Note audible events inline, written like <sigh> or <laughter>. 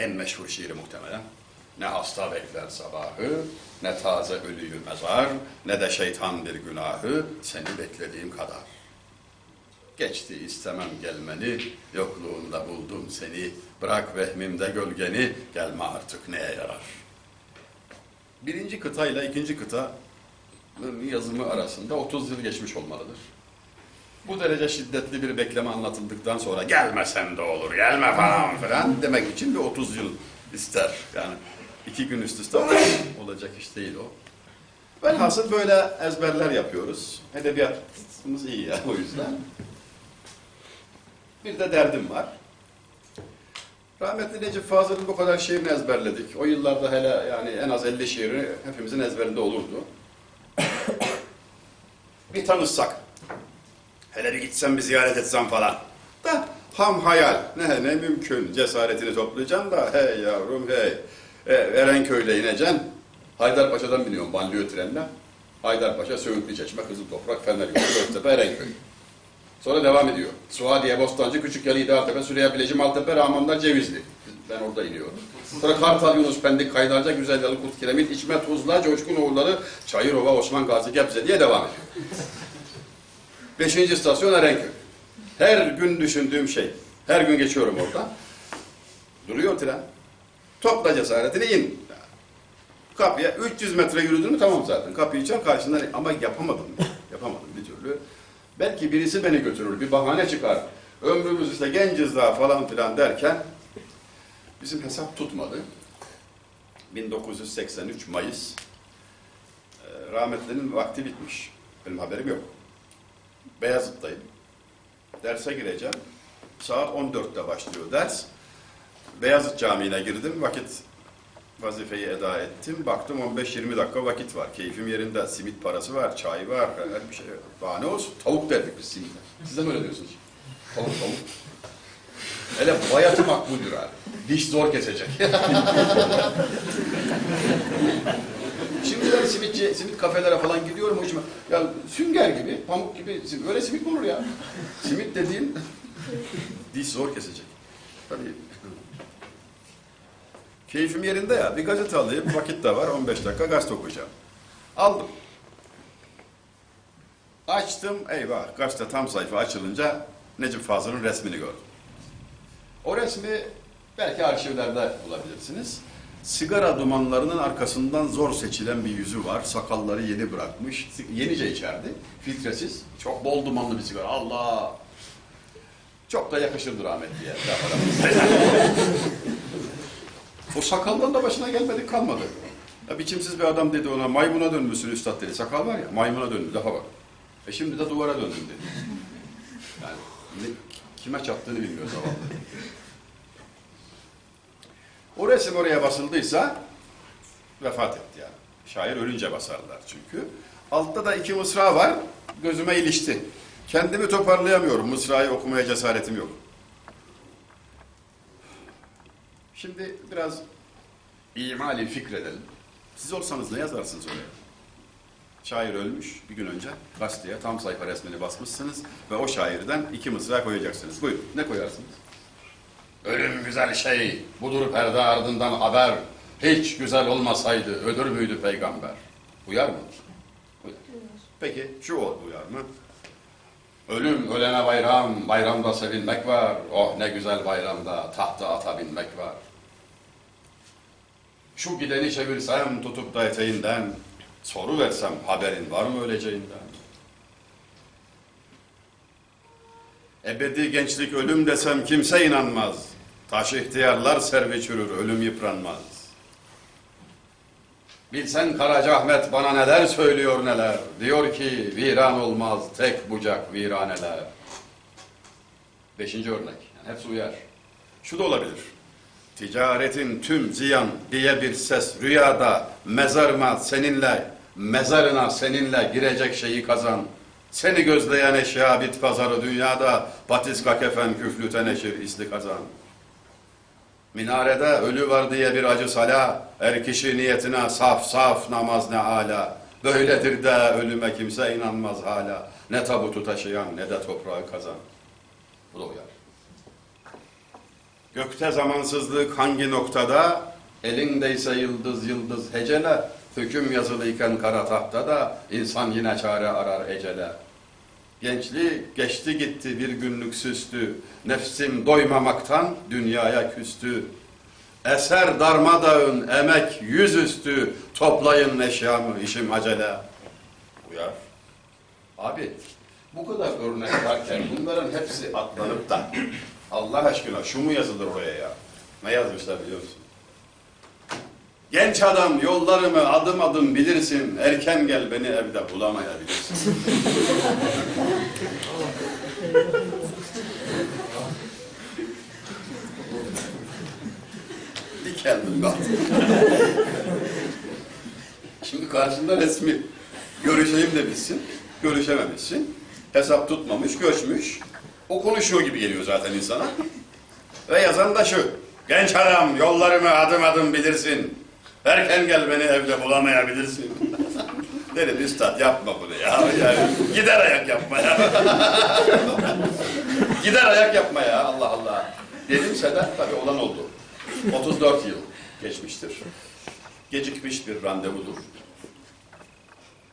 En meşhur şiiri muhtemelen. Ne hasta bekler sabahı, ne taze ölüyü mezar, ne de şeytan bir günahı seni beklediğim kadar. Geçti istemem gelmeni, yokluğunda buldum seni, bırak vehmimde gölgeni, gelme artık neye yarar. Birinci kıtayla ikinci kıta yazımı arasında 30 yıl geçmiş olmalıdır. Bu derece şiddetli bir bekleme anlatıldıktan sonra gelmesen de olur, gelme falan filan demek için bir 30 yıl ister. Yani iki gün üst üste <laughs> olacak iş değil o. Velhasıl böyle ezberler yapıyoruz. Edebiyatımız iyi ya o yüzden. Bir de derdim var. Rahmetli Necip Fazıl'ın bu kadar şiirini ezberledik. O yıllarda hele yani en az 50 şiiri hepimizin ezberinde olurdu. bir tanışsak. Hele bir gitsem bir ziyaret etsem falan. Da ham hayal. Ne ne mümkün. Cesaretini toplayacaksın da hey yavrum hey. E, Erenköy'le ineceksin. Haydarpaşa'dan biniyorum banliyö trenle. Haydarpaşa, Söğütlü Çeşme, Kızıl Toprak, Fener Yolu, Göztepe, Erenköy. Sonra devam ediyor. Suadiye, Bostancı, Küçükkale, İdealtepe, Süreyya, Bileci, Maltepe, Rahmanlar, Cevizli. Ben orada iniyorum. Sonra Kartal, Yunus, Pendik, Kaydarca, Güzelyalı, Kurt, Kiremit, İçme, Tuzla, Coşkun Oğulları, Çayırova, Osman Gazi, Gebze diye devam ediyor. Beşinci istasyon Erenköy. Her gün düşündüğüm şey. Her gün geçiyorum oradan. Duruyor tren. Topla cesaretini in. Kapıya 300 metre yürüdün mü tamam zaten. Kapıyı çal karşından ama yapamadım. yapamadım bir türlü. Belki birisi beni götürür, bir bahane çıkar. Ömrümüz işte genciz daha falan filan derken bizim hesap tutmadı. 1983 Mayıs e, rahmetlinin vakti bitmiş. Benim haberim yok. Beyazıt'tayım. Derse gireceğim. Saat 14'te başlıyor ders. Beyazıt Camii'ne girdim. Vakit vazifeyi eda ettim. Baktım 15-20 dakika vakit var. Keyfim yerinde. Simit parası var, çay var, her bir şey. Daha ne olsun? Tavuk derdik biz simite. Siz de mi öyle diyorsunuz? Tavuk tavuk. Hele bayatı makbuldür abi. Diş zor kesecek. <laughs> Şimdi ben simitçi, simit kafelere falan gidiyorum hoşuma. Ya sünger gibi, pamuk gibi, öyle simit mi olur ya? Simit dediğin <laughs> diş zor kesecek. Tabii. Keyfim yerinde ya. Bir gazete alayım, vakit de var, 15 dakika gazete okuyacağım. Aldım. Açtım, eyvah, gazete tam sayfa açılınca Necip Fazıl'ın resmini gördüm. O resmi belki arşivlerde bulabilirsiniz. Sigara dumanlarının arkasından zor seçilen bir yüzü var. Sakalları yeni bırakmış. Yenice içerdi. Filtresiz. Çok bol dumanlı bir sigara. Allah! Çok da yakışırdı rahmetliye. <laughs> o sakaldan da başına gelmedi kalmadı. Ya biçimsiz bir adam dedi ona maymuna dönmüşsün üstad dedi. Sakal var ya maymuna döndü. Lafa bak. E şimdi de duvara döndüm dedi. Yani ne- kime çattığını bilmiyor zavallı. O resim oraya basıldıysa vefat etti yani. Şair ölünce basarlar çünkü. Altta da iki mısra var. Gözüme ilişti. Kendimi toparlayamıyorum. Mısrayı okumaya cesaretim yok. Şimdi biraz imali fikredelim. Siz olsanız ne yazarsınız oraya? Şair ölmüş bir gün önce gazeteye tam sayfa resmini basmışsınız ve o şairden iki mısra koyacaksınız. Buyurun ne koyarsınız? Ölüm güzel şey, budur perde ardından haber. Hiç güzel olmasaydı ölür müydü peygamber? Uyar mı? Uyar. Peki şu uyar mı? Ölüm ölene bayram, bayramda sevinmek var. Oh ne güzel bayramda tahta ata binmek var. Şu gideni çevirsem tutup da eteğinden, soru versem haberin var mı öleceğinden? Ebedi gençlik ölüm desem kimse inanmaz. Taş ihtiyarlar servi çürür, ölüm yıpranmaz. Bilsen Karacaahmet bana neler söylüyor neler. Diyor ki viran olmaz tek bucak viraneler. Beşinci örnek. Yani hepsi uyar. Şu da olabilir. Ticaretin tüm ziyan diye bir ses rüyada mezarıma seninle, mezarına seninle girecek şeyi kazan. Seni gözleyen eşya bit pazarı dünyada patiska kefen küflü teneşir isli kazan. Minarede ölü var diye bir acı sala, er kişi niyetine saf saf namaz ne ala. Böyledir de ölüme kimse inanmaz hala. Ne tabutu taşıyan ne de toprağı kazan. Bu da uyar. Gökte zamansızlık hangi noktada? Elindeyse yıldız yıldız hecele. Hüküm yazılıyken kara tahtada insan yine çare arar ecele. Gençlik geçti gitti bir günlük süstü. Nefsim doymamaktan dünyaya küstü. Eser darmadağın emek yüzüstü. Toplayın eşyamı işim acele. Uyar. Abi bu kadar örnek varken bunların hepsi atlanıp da Allah aşkına şu mu yazılır oraya ya? Ne yazmışlar biliyor musun? Genç adam yollarımı adım adım bilirsin. Erken gel beni evde bulamayabilirsin. <laughs> Bir kendim kaldım. Şimdi karşında resmi görüşeyim demişsin, görüşememişsin. Hesap tutmamış, göçmüş. O konuşuyor gibi geliyor zaten insana. Ve yazan da şu. Genç adam yollarımı adım adım bilirsin. Erken gel beni evde bulamayabilirsin. <laughs> Dedim üstad yapma bunu ya. Yani gider ayak yapma ya. <laughs> gider ayak yapma ya Allah Allah. Dedim Sedat tabii olan oldu. 34 yıl geçmiştir. Gecikmiş bir randevudur.